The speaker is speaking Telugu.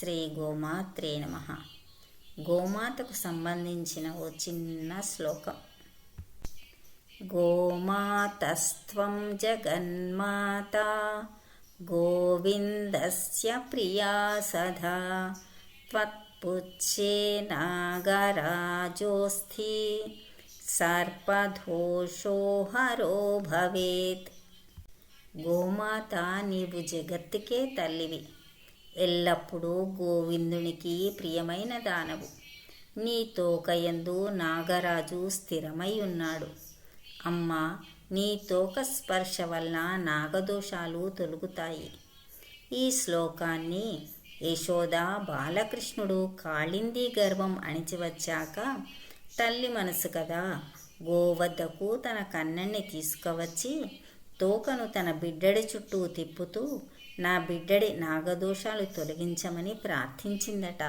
శ్రీ గోమాత్రే నమ. గోమాతకు సంబంధించిన ఓ చిన్న శ్లోకం. గోమాతస్త్వం జగన్మాత గోవిందస్య ప్రియా సదా త్వత్పుచ్చే నాగరాజోస్థి సర్పదోషో హరో భవేత్. గోమాత నీవు జగత్తుకే తల్లివి. ఎల్లప్పుడూ గోవిందునికి ప్రియమైన దానవు. నీ తోకయందు నాగరాజు స్థిరమై ఉన్నాడు అమ్మ నీ తోక స్పర్శ వల్ల నాగదోషాలు తొలుగుతాయి. ఈ శ్లోకాన్ని యశోద బాలకృష్ణుడు కాళింది గర్వం అణిచివచ్చాక తల్లి మనసు కదా గోవద్దకు తన కన్నెన్ని తీసుకువచ్చి తోకను తన బిడ్డడి చుట్టూ తిప్పుతూ నా బిడ్డడి నాగదోషాలు తొలగించమని ప్రార్థించిందట.